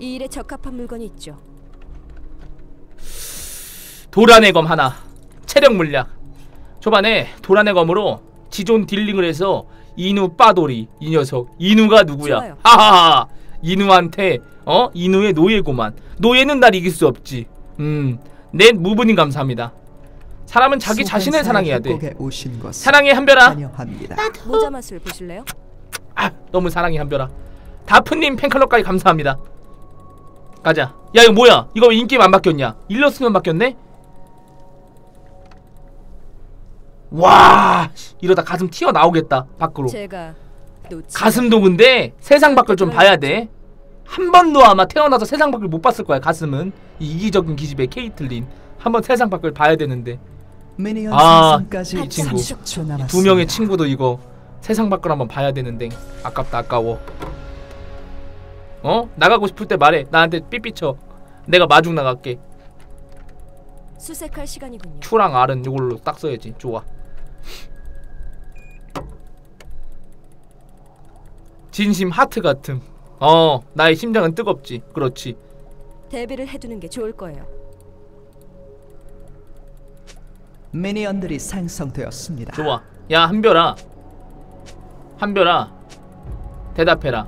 이 일에 적합한 물건이 있죠. 도란의 검 하나 체력 물약. 초반에 도란의 검으로 지존 딜링을 해서 이누 빠돌이 이 녀석. 이누가 누구야? 좋아요. 하하하. 이누한테 어? 이누의 노예고만. 노예는 날 이길 수 없지. 음 넷 무분인 감사합니다. 사람은 자기 자신을 사랑해야 돼. 사랑해 한별아. 환영합니다. 모자 맛을 보실래요? 아 너무 사랑해 한별아. 다프님 팬클럽까지 감사합니다 가자. 야 이거 뭐야? 이거 왜 인게임 안 바뀌었냐? 일러스트만 바뀌었네? 와 이러다 가슴 튀어나오겠다 밖으로. 제가 가슴도 근데 세상 밖을 좀 봐야 돼 한 번도 아마 태어나서 세상 밖을 못 봤을 거야 가슴은. 이 이기적인 기집애 케이틀린. 한 번 세상 밖을 봐야 되는데. 미니언 아, 생성까지 이 친구. 30초 남았습니다. 두 명의 친구도 이거 세상 밖을 한번 봐야 되는데. 아깝다 아까워 어? 나가고 싶을 때 말해. 나한테 삐삐쳐. 내가 마중 나갈게. 수색할 시간이군요. Q랑 R은 이걸로 딱 써야지. 좋아. 진심 하트 같음 어 나의 심장은 뜨겁지. 그렇지. 대비를 해두는 게 좋을 거예요. 미니언들이 생성되었습니다. 좋아. 야 한별아. 한별아. 대답해라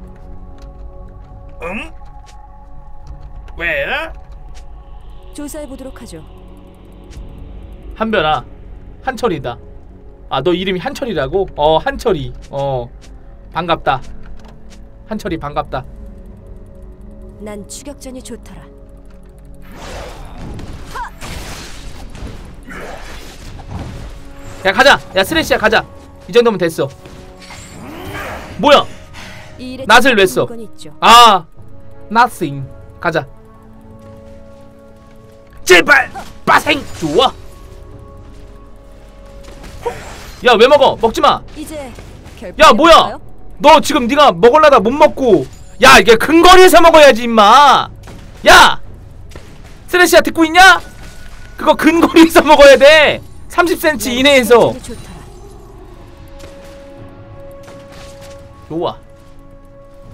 왜? 조사해 보도록 하죠. 한별아 한철이다. 아 너 이름이 한철이라고? 어 한철이. 어 반갑다. 한철이 반갑다. 난 추격전이 좋더라. 야 가자! 야 스레시야 가자! 이 정도면 됐어. 뭐야? 낫을 왜 써? 아 nothing. 가자. 제발 빠생! 좋아. 야 왜 먹어? 먹지 마. 이제 결. 야 뭐야? 너 지금 네가 먹을라다 못 먹고. 야 이게 근거리에서 먹어야지 임마. 야! 스레시야 듣고 있냐? 그거 근거리에서 먹어야 돼. 30cm 이내에서. 좋아.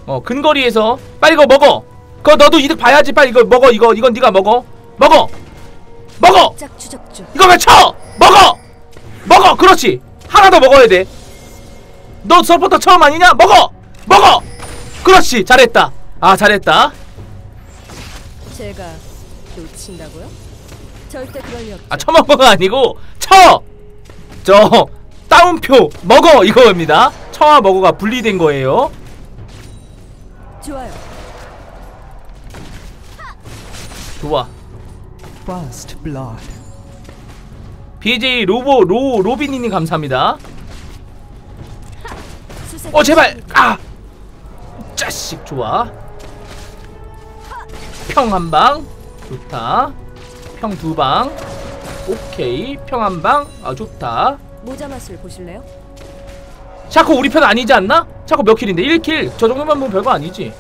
어 근거리에서. 빨리 이거 먹어 그거 너도 이득 봐야지. 빨리 이거 먹어 이거. 이건 네가 먹어. 먹어! 먹어! 짝. 이거 왜 쳐? 먹어! 먹어! 그렇지. 하나 더 먹어야 돼 너 서포터 처음 아니냐? 먹어! 먹어! 그렇지. 잘했다. 아 잘했다. 제가 놓친다고요? 절대 그럴 리 없죠. 아 처먹어가 아니고 쳐저 다운표 먹어! 이거입니다. 처와 먹어가 분리된 거예요. 좋아요. 좋아. First Blood. BJ 로보 로 로비니님 감사합니다. 어 제발! 아! 짜식 좋아. 평 한 방. 좋다. 평 두 방. 오케이. 평 한 방. 아 좋다. 모자 맛을 보실래요? 샤코 우리 편 아니지 않나? 샤코 몇 킬인데? 1킬. 저 정도면 뭐 별거 아니지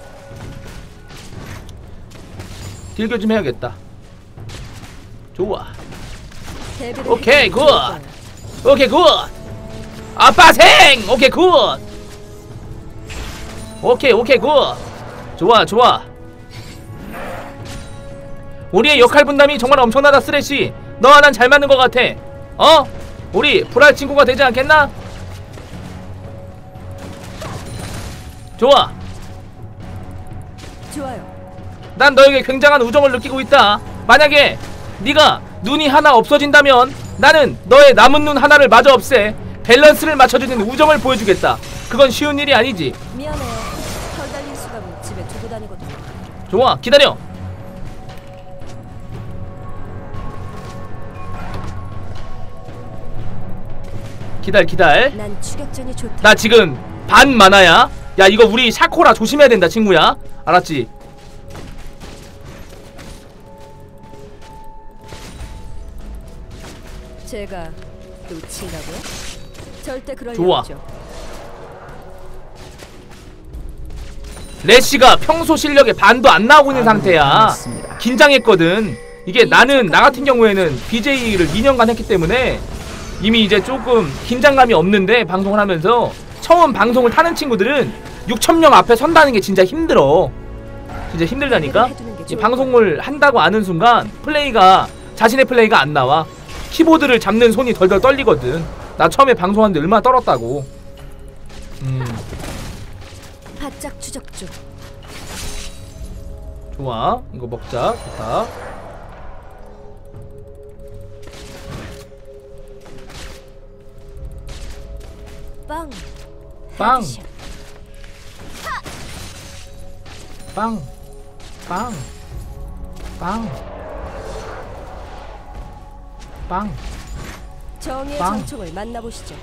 딜교 좀 해야겠다. 좋아. 오케이, 굿. 오케이 굿. 아빠 생! 오케이 굿. 오케이 오케이 굿. 좋아 좋아. 우리의 역할 분담이 정말 엄청나다 쓰레쉬. 너와 난 잘 맞는 것 같아. 어? 우리 불알 친구가 되지 않겠나? 좋아 난 너에게 굉장한 우정을 느끼고 있다. 만약에 네가 눈이 하나 없어진다면 나는 너의 남은 눈 하나를 마저 없애 밸런스를 맞춰주는 우정을 보여주겠다. 그건 쉬운 일이 아니지. 미안해요. 털 달린 수갑은 집에 두고 다니거든요. 좋아, 기다려. 기다려, 기다려. 난 추격전이 좋다. 나 지금 반 만화야. 야, 이거 우리 샤코라 조심해야 된다, 친구야. 알았지? 제가 놓친다고요? 절대 그럴 리 좋아. 없죠. 레시가 평소 실력의 반도 안 나오고 있는 아군이 상태야. 당했습니다. 긴장했거든. 이게 나는 나 같은 경우에는 BJ를 2년간 했기 때문에 이미 이제 조금 긴장감이 없는데 방송을 하면서 처음 방송을 타는 친구들은 6천 명 앞에 선다는 게 진짜 힘들어. 진짜 힘들다니까 해두는 게이 좋을 방송을 한다고 아는 순간 플레이가 자신의 플레이가 안 나와 키보드를 잡는 손이 덜덜 떨리거든. 나 처음에 방송하는데 얼마나 떨었다고. 음. 바짝 추적 중. 좋아. 이거 먹자. 좋다. 빵. 빵. 빵, 빵, 빵, 빵. 정의의 빵. 정총을 만나보시죠.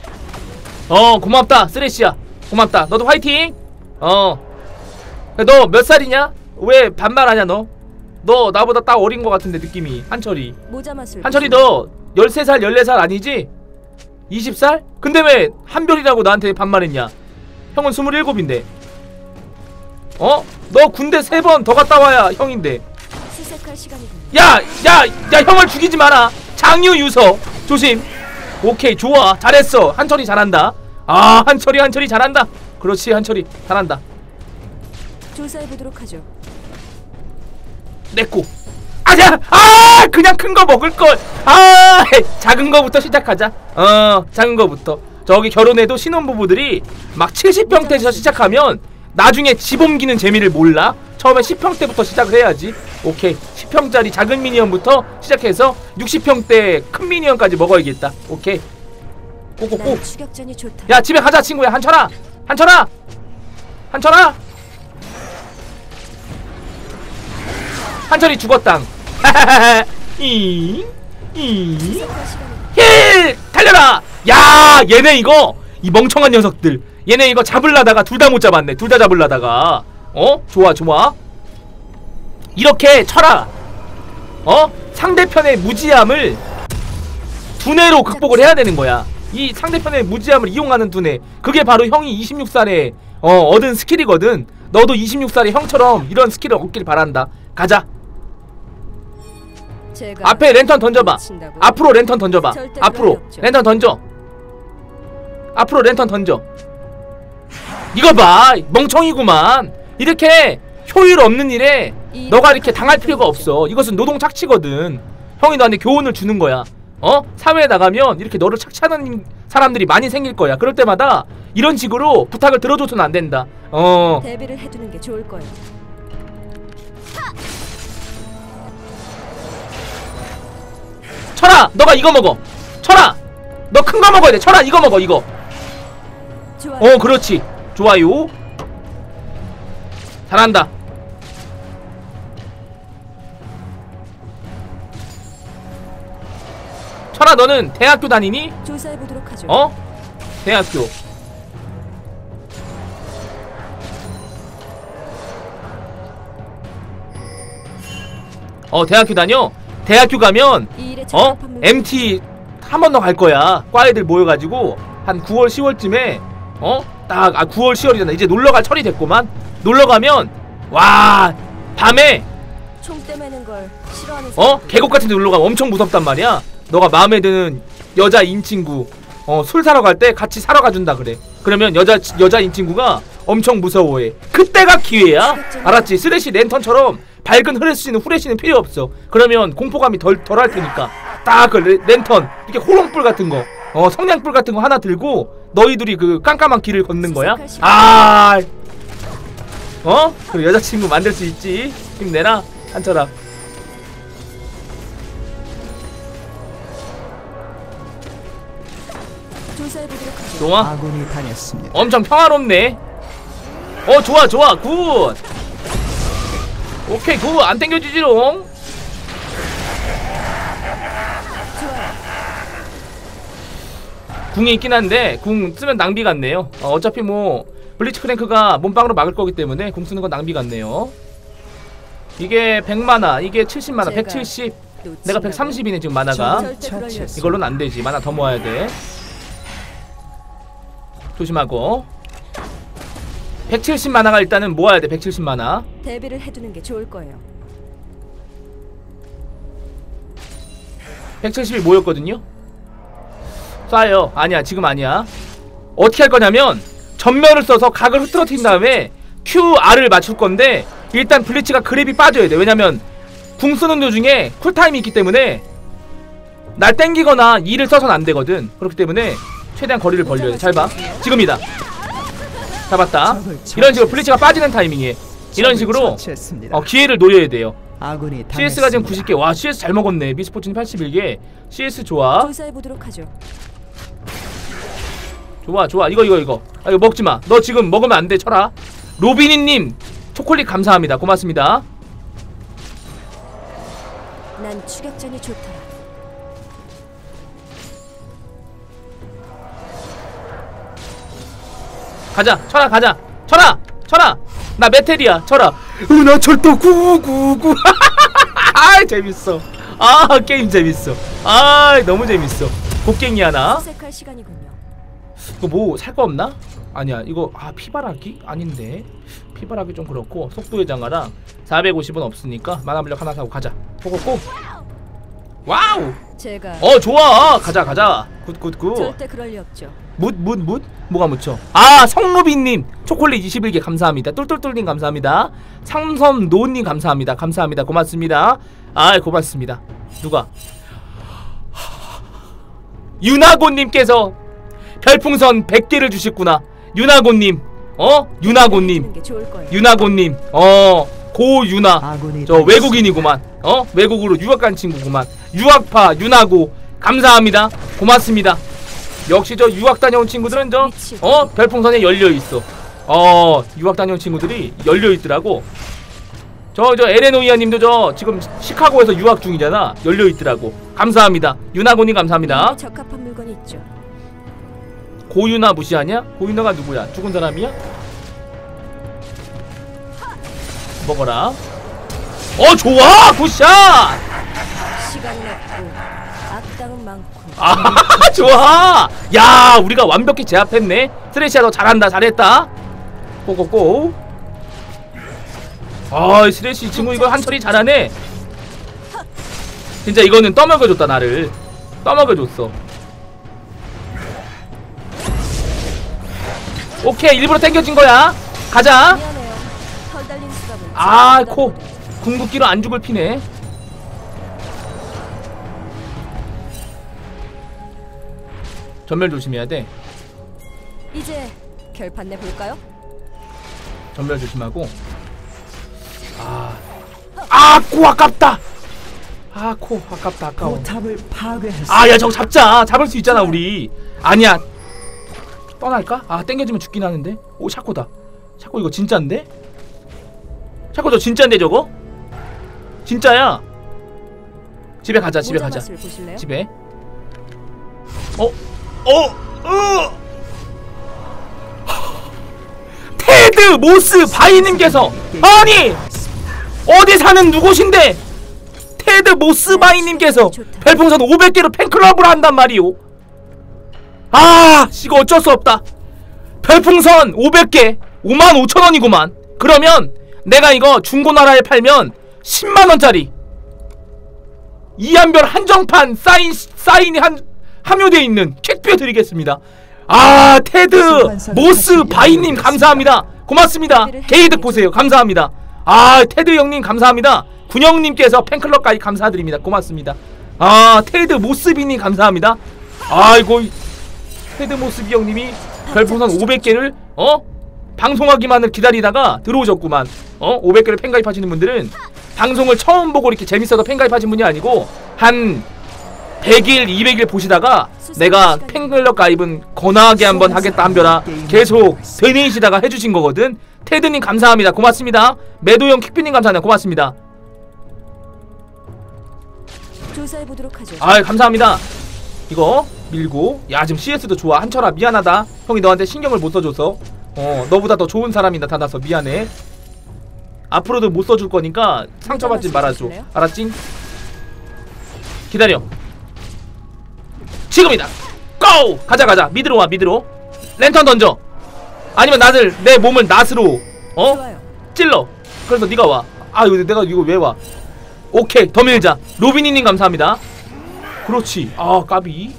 어 고맙다 쓰레쉬야 고맙다 너도 화이팅 어너 몇 살이냐 왜 반말하냐 너 너 나보다 딱 어린 거 같은데 느낌이 한철이 모자. 한철이. 너 13살 14살 아니지 20살 근데 왜 한별이라고 나한테 반말했냐 형은 27인데 어? 너 군대 세번더 갔다 와야 형인데 수색할 시간이군요. 야, 야, 야, 형을 죽이지 마라. 장유 유서 조심. 오케이, 좋아, 잘했어. 한철이 잘한다. 아, 한철이, 한철이 잘한다. 그렇지, 한철이 잘한다. 조사해 보도록 하죠. 내꼬. 아자, 아, 그냥 큰 거 먹을 걸. 아, 작은 거부터 시작하자. 어, 작은 거부터. 저기 결혼해도 신혼부부들이 막 70평대에서 시작하면 나중에 집 옮기는 재미를 몰라. 처음에 10평대부터 시작을 해야지. 오케이. 10평짜리 작은 미니언부터 시작해서 60평대 큰 미니언까지 먹어야겠다. 오케이. 좋다. 야, 집에 가자, 친구야. 한철아. 한철아. 한철아. 한철이 죽었당. 힐! 달려라! 야, 얘네 이거 이 멍청한 녀석들. 얘네 이거 잡을라다가 둘 다 못 잡았네. 둘 다 잡을라다가. 어? 좋아, 좋아. 이렇게 쳐라. 어? 상대편의 무지함을 두뇌로 극복을 해야 되는 거야. 이 상대편의 무지함을 이용하는 두뇌. 그게 바로 형이 26살에 어, 얻은 스킬이거든. 너도 26살의 형처럼 이런 스킬을 얻길 바란다. 가자. 앞에 랜턴 던져봐. 앞으로 랜턴 던져봐. 앞으로. 랜턴 던져. 앞으로 랜턴 던져. 이거 봐, 멍청이구만. 이렇게 효율 없는 일에 이- 너가 이렇게 당할 필요가 없어. 이것은 노동 착취거든. 형이 너한테 교훈을 주는 거야. 어? 사회에 나가면 이렇게 너를 착취하는 사람들이 많이 생길 거야. 그럴 때마다 이런 식으로 부탁을 들어줘서는 안 된다. 어. 대비를 해두는 게 좋을 거예요. 철아, 너가 이거 먹어. 철아, 너 큰 거 먹어야 돼. 철아, 이거 먹어. 이거. 좋아요. 어 그렇지 좋아요 잘한다 철아 너는 대학교 다니니? 조사해 보도록 하죠. 어? 대학교 어 대학교 다녀? 대학교 가면 어? MT 한 번 더 갈 거야. 과애들 모여가지고 한 9월 10월쯤에 어? 딱 아 9월 10월이잖아. 이제 놀러 갈 철이 됐구만. 놀러 가면 와 밤에 어. 계곡 같은 데 놀러 가면 엄청 무섭단 말이야. 너가 마음에 드는 여자인 친구 어 술 사러 갈 때 같이 사러 가준다 그래. 그러면 여자 여자인 친구가 엄청 무서워해. 그때가 기회야. 알았지? 쓰레쉬 랜턴처럼 밝은 흐레쉬는 후레쉬는 필요 없어. 그러면 공포감이 덜 덜 할 테니까 딱 그 랜턴 이렇게 호롱불 같은 거, 어 성냥불 같은 거 하나 들고 너희들이 그 깜깜한 길을 걷는 거야. 아, 어? 그 여자친구 만들 수 있지. 힘내라 한철아. 조사해 보도록 하죠. 좋아. 아군이 다녔습니다. 엄청 평화롭네. 어 좋아 좋아 굿. 오케이 굿 안 땡겨지지롱. 궁이 있긴 한데 궁 쓰면 낭비 같네요. 어, 어차피 뭐 블리츠 크랭크가 몸빵으로 막을 거기 때문에 궁 쓰는 건 낭비 같네요. 이게 100만화, 이게 70만화, 제가 170. 내가 놓친다고? 130이네 지금 만화가. 처치했습니다. 이걸로는 안 되지. 만화 더 모아야 돼. 조심하고. 170 만화가 일단은 모아야 돼. 170 만화. 대비를 해두는 게 좋을 거예요. 170이 모였거든요. 쏴요. 아니야. 지금 아니야. 어떻게 할 거냐면 전면을 써서 각을 흐트러뜨린 다음에 QR을 맞출 건데 일단 블리츠가 그랩이 빠져야 돼 왜냐면 궁 쓰는 도중에 쿨타임이 있기 때문에 날 땡기거나 E를 써선 안 되거든 그렇기 때문에 최대한 거리를 벌려야 돼잘 봐. 지금이다. 잡았다. 이런 식으로 블리츠가 빠지는 타이밍에 이런 식으로. 어, 기회를 노려야 돼요. 아군이 CS가 지금 당했습니다. 90개. 와 CS 잘 먹었네. 미스포츠는 81개. CS 좋아. 조사해 보도록 하죠. 좋아 좋아. 이거 이거 이거. 아 이거 먹지마. 너 지금 먹으면 안돼. 쳐라. 로비니님 초콜릿 감사합니다. 고맙습니다. 난 추격전이 좋더라. 가자 쳐라 가자. 쳐라 쳐라 나 메텔이야 쳐라 은하 철도 999아 재밌어. 아 게임 재밌어. 아 너무 재밌어. 곡괭이 하나. 이거 뭐 살 거 없나? 아니야 이거 아 피바라기? 아닌데. 피바라기 좀 그렇고 속도의 장화랑 450은 없으니까 만화블럭 하나 사고 가자. 고고고 와우! 제가 어 좋아. 가자 가자. 굿굿굿. 절대 그럴 리 없죠. 묻묻 묻? 뭐가 묻혀? 아 성루비님. 초콜릿 21개 감사합니다. 똘똘똘님 감사합니다. 상섬노님 감사합니다. 감사합니다. 고맙습니다. 아 고맙습니다. 누가? 유나고님께서 별풍선 100개를 주셨구나. 유나고님. 어? 유나고님. 해주는 게 좋을 거예요. 유나고님. 어 고유나. 아군이 저. 외국인이구만. 어? 외국으로 유학 간 친구구만 유학파 유나고. 감사합니다. 고맙습니다. 역시 저 유학 다녀온 친구들은 저 어? 별풍선에 열려 있어. 어 유학 다녀온 친구들이 열려 있더라고. 저저 에레노이아님도 저 지금 시카고에서 유학 중이잖아. 열려 있더라고. 감사합니다. 유나고님 감사합니다. 적합한 물건이 있죠. 고유나 무시하냐? 고유나가 누구야? 죽은 사람이야? 먹어라. 어 좋아! 굿샷 시간은 없고 악당은 많고 아 좋아! 야 우리가 완벽히 제압했네. 쓰레시야 너 잘한다 잘했다. 고고고 아 쓰레시 친구 이거 한철이 잘하네. 진짜 이거는 떠먹여줬다 나를. 떠먹여줬어. 오케이 일부러 땡겨진 거야. 가자. 미안해요. 털 달린 수갑은 아 제가 코 받아보니 궁극기로 안 죽을 피네 전멸 조심해야 돼 이제 결판 내 볼까요? 전멸 조심하고 아 아코 아깝다 아코 아깝다 아까워 포탑을 파괴했습니다. 아야 저거 잡자 잡을 수 있잖아 우리 아니야 떠날까? 아 땡겨지면 죽긴 하는데 오 샤코다 샤코 이거 진짜인데? 샤코 저 진짜인데 저거? 진짜야 집에 가자 집에 가자? 집에 어? 어? 어? 테드 모스 바이님께서 아니! 어디 사는 누구신데? 테드 모스 바이님께서 별풍선 500개로 팬클럽을 한단 말이오. 아 이거 어쩔 수 없다. 별풍선 500개 5만 5천원이구만. 그러면 내가 이거 중고나라에 팔면 10만원짜리. 이한별 한정판 사인 사인이 한 함유되어 있는 퀵뷰 드리겠습니다. 아 테드 모스 바이님 감사합니다. 고맙습니다. 게이득 보세요. 감사합니다. 아 테드 형님 감사합니다. 군영님께서 팬클럽까지 감사드립니다. 고맙습니다. 아 테드 모스비님 감사합니다. 아이고 테드 모스비 형님이 별풍선 500개를 어 방송하기만을 기다리다가 들어오셨구만. 어 500개를 팬가입하시는 분들은 방송을 처음 보고 이렇게 재밌어서 팬가입하신 분이 아니고 한 100일, 200일 보시다가 내가 팬클럽 가입은 거나하게 한번 하겠다 한별아. 계속 되뇌이시다가 해주신 거거든. 테드님 감사합니다. 고맙습니다. 매도형 킥뷰님 감사합니다. 고맙습니다. 조사해 보도록 하죠. 아 감사합니다. 이거 밀고 야 지금 CS도 좋아. 한철아 미안하다. 형이 너한테 신경을 못 써줘서. 어 너보다 더 좋은 사람이 나타나서. 미안해. 앞으로도 못 써줄 거니까 상처받지 말아줘. 알았지? 기다려 지금이다 고! 가자 가자 미드로 와 미드로 랜턴 던져 아니면 나를 내 몸을 낫으로 어? 좋아요. 찔러 그래서 네가 와아 이거 내가 이거 왜 와 오케이 더 밀자 로비니님 감사합니다 그렇지 아 까비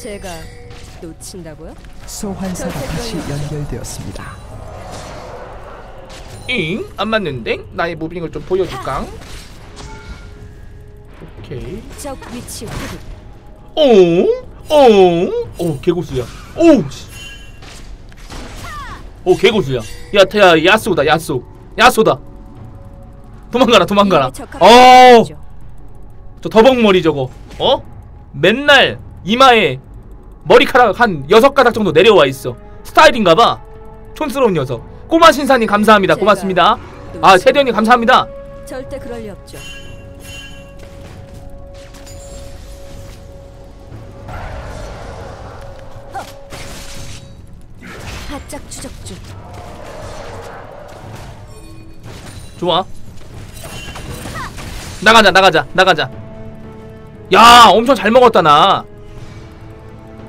제가 놓친다고요? 소환사가 다시 연결되었습니다. 잉? 안 맞는데? 나의 무빙을 좀 보여줄까? 오케이 적 위치 확인. 오? 오? 오 개고수야 오! 씨. 오 개고수야 야, 야 야쏘다 야쏘 야쏘다 도망가라 도망가라 어저 위치죠. 더벅머리 저거 어? 맨날 이마에 머리카락 한 여섯 가닥 정도 내려와 있어 스타일인가봐 촌스러운 녀석 꼬마 신사님 감사합니다 고맙습니다 아 세대형님 감사합니다 절대 그럴 리 없죠. 바짝 추적 중. 좋아. 나가자 나가자 나가자. 야 엄청 잘 먹었다 나형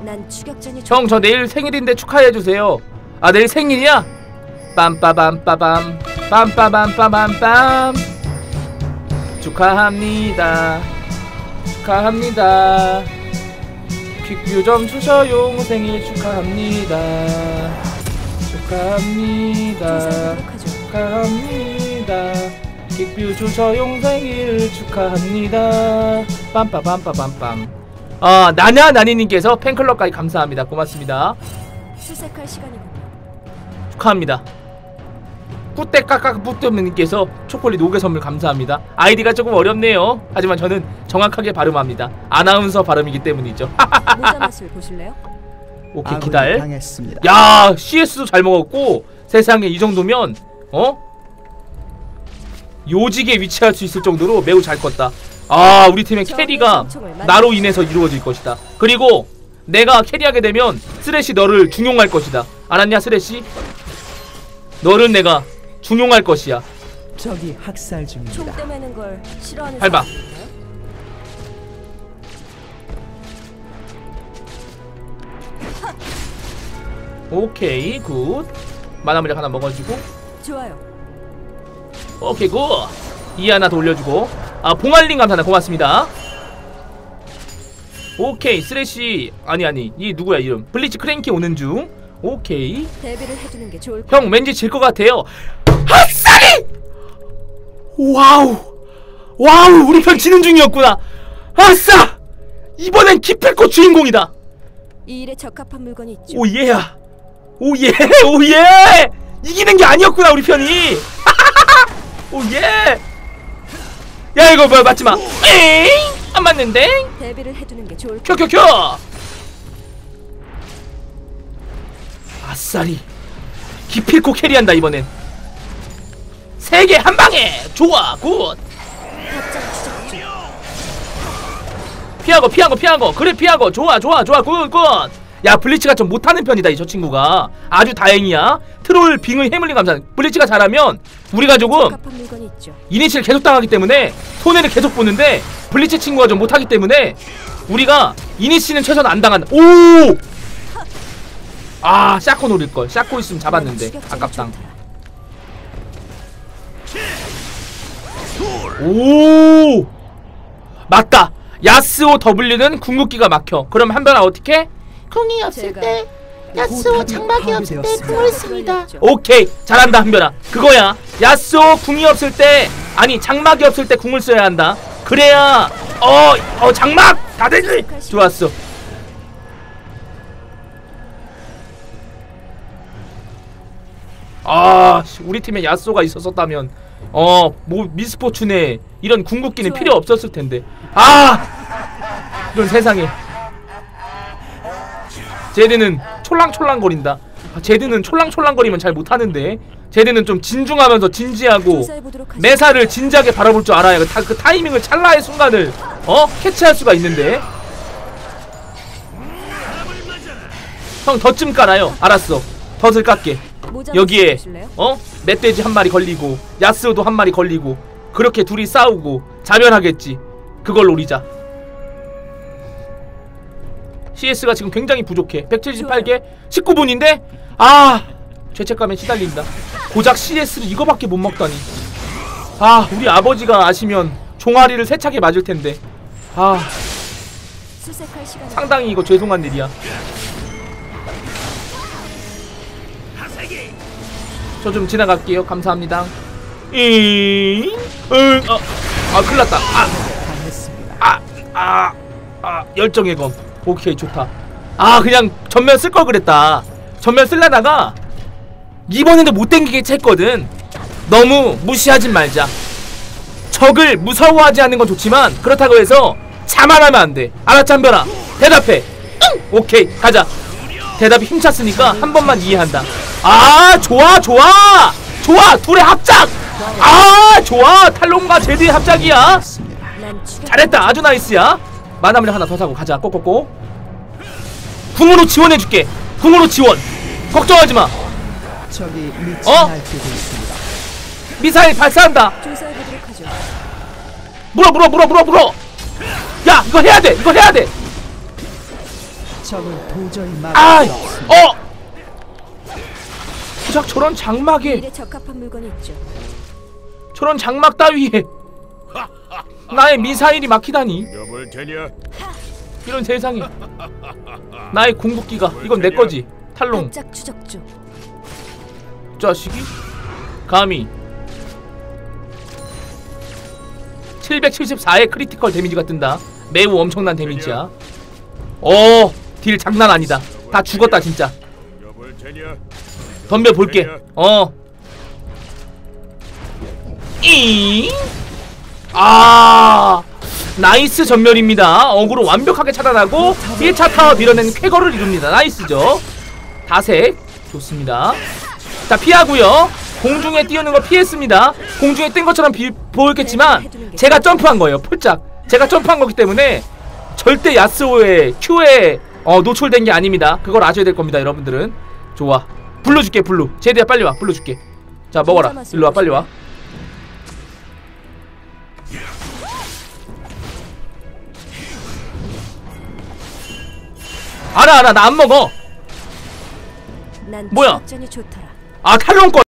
난 추격전이 저 내일 생일인데 축하해 주세요. 아 내일 생일이야? 빰빠밤빠밤 빰빠밤빠밤빰. 축하합니다. 축하합니다. 퀵뷰 좀 주셔용 생일 축하합니다 축하합니다. 축하합니다. 킥뷰 주셔용 생일 축하합니다. 빰빠밤빠밤빰. 아 나냐 나니님께서 팬클럽까지 감사합니다. 고맙습니다. 수색할 시간이군요. 축하합니다. 뿌떼 까까 뿌떼님께서 초콜릿 5개 선물 감사합니다. 아이디가 조금 어렵네요. 하지만 저는 정확하게 발음합니다. 아나운서 발음이기 때문이죠. 모자 맛을 보실래요? 오케이 기다려. 당했습니다. 야 CS도 잘 먹었고 세상에 이 정도면 어 요직에 위치할 수 있을 정도로 매우 잘 컸다. 아 우리 팀의 캐리가 나로 인해서 이루어질 것이다. 그리고 내가 캐리하게 되면 쓰레쉬 너를 중용할 것이다. 알았냐 쓰레쉬? 너를 내가 중용할 것이야. 적이 학살 총 중입니다. 떼매는 걸 싫어하는 밟아. 오케이 굿. 마나물약 하나 먹어주고. 좋아요. 오케이 굿. 이 하나 더 올려주고. 아 봉알림 감사합니다. 고맙습니다. 오케이 쓰레쉬. 아니 아니 이 누구야 이름? 블리치 크랭키 오는 중. 오케이. 대비를 해두는 게 좋을 것형 왠지 질 것 같아요. 아싸리 와우. 와우 우리 편 지는 중이었구나. 아싸 이번엔 기필코 주인공이다. 이 일에 적합한 물건이 있죠. 오예야 오예 오예! 이기는 게 아니었구나 우리 편이! 오예! 야 이거 뭐야 맞지마. 에잉 안 맞는데? 대비를 해두는 게 좋을 것 켜켜켜! 아싸리. 기필코 캐리한다 이번엔. 세 개 한 방에! 좋아 굿. 피하고 피하고 피하고. 그래 피하고. 좋아 좋아 좋아 굿굿 야 블리츠가 좀 못하는 편이다 이 저 친구가. 아주 다행이야. 트롤 빙의 해물림 감사. 블리츠가 잘하면 우리가 조금. 이니시를 계속 당하기 때문에 손해를 계속 보는데 블리츠 친구가 좀 못하기 때문에 우리가 이니시는 최소한 안 당한다 오! 아 샤코 노릴걸. 샤코 있으면 잡았는데. 아깝당. 오! 맞다. 야스오 W는 궁극기가 막혀. 그럼 한변아 어떻게? 궁이 없을 제가 때 야스오 장막이 없을 때 궁을 씁니다. 오케이 잘한다 한변아. 그거야. 야스오 궁이 없을 때 아니 장막이 없을 때 궁을 써야 한다. 그래야 어, 어 장막! 다 되지 좋았어. 아 씨, 우리 팀에 야스오가 있었었다면 어 뭐 미스포춘에 이런 궁극기는. 필요 없었을 텐데. 아! 이런 세상에 제드는 촐랑촐랑거린다. 아, 제드는 촐랑촐랑거리면 잘 못하는데 제드는 좀 진중하면서 진지하고. 매사를 진지하게 바라볼 줄 알아야 그, 타, 그 타이밍을 찰나의 순간을 어? 캐치할 수가 있는데. 형 덧좀 깔아요. 알았어. 덧을 깎게. 여기에? 어? 멧돼지 한 마리 걸리고 야스오도 한 마리 걸리고 그렇게 둘이 싸우고 자멸하겠지. 그걸 노리자 CS가 지금 굉장히 부족해. 178개 19분인데? 아 죄책감에 시달린다. 고작 CS를 이거밖에 못 먹다니. 아 우리 아버지가 아시면 종아리를 세차게 맞을 텐데. 아 상당히 이거 죄송한 일이야. 저 좀 지나갈게요. 감사합니다. 잉 응, 어, 아 큰일 났다. 아. 아, 아, 아, 열정의 검. 오케이, 좋다. 아, 그냥 전면 쓸 걸 그랬다. 전면 쓸라다가 이번에도 못 땡기게 했거든. 너무 무시하진 말자. 적을 무서워하지 않는 건 좋지만 그렇다고 해서 자만하면 안 돼. 알았지 한별아? 대답해. 응! 오케이, 가자. 대답이 힘찼으니까 한 번만 이해한다. 아, 좋아, 좋아, 좋아. 둘의 합작. 아, 좋아. 탈론과 제드의 합작이야. 잘했다 아주 나이스야 만화물 하나 더 사고 가자. 꼬꼬꼬. 궁으로 지원해줄게. 궁으로 지원. 걱정하지마. 미쳐 어? 미사일 발사한다. 조사해보도록 하죠. 물어 물어 물어 물어 물어. 야 이거 해야돼. 이거 해야돼. 적을 도저히 아 막을 수 없습니다. 어! 고작 저런 장막에. 저런 장막 따위에 나의 미사일이 막히다니? 이런 세상에. 나의 궁극기가 이건 내 거지. 탈롱. 자식이. 감히. 774의 크리티컬 데미지가 뜬다. 매우 엄청난 데미지야. 어딜 장난 아니다. 다 죽었다 진짜. 여볼 테냐? 덤벼 볼게. 어. 이? 아 나이스 전멸입니다. 어그로 완벽하게 차단하고 1차 타워 밀어낸 쾌거를 이룹니다. 나이스죠? 다색 좋습니다. 자 피하고요. 공중에 띄우는 거 피했습니다. 공중에 뜬 것처럼 비, 보였겠지만 제가 점프한 거예요. 폴짝. 제가 점프한 거기 때문에 절대 야스오의 Q에 어, 노출된 게 아닙니다. 그걸 아셔야 될 겁니다 여러분들은. 좋아. 불러줄게 블루 제드야 빨리 와. 불러줄게. 자 먹어라. 일로 와 빨리 와 알아 알아. 나 안 먹어. 난 뭐야? 아 탈론 거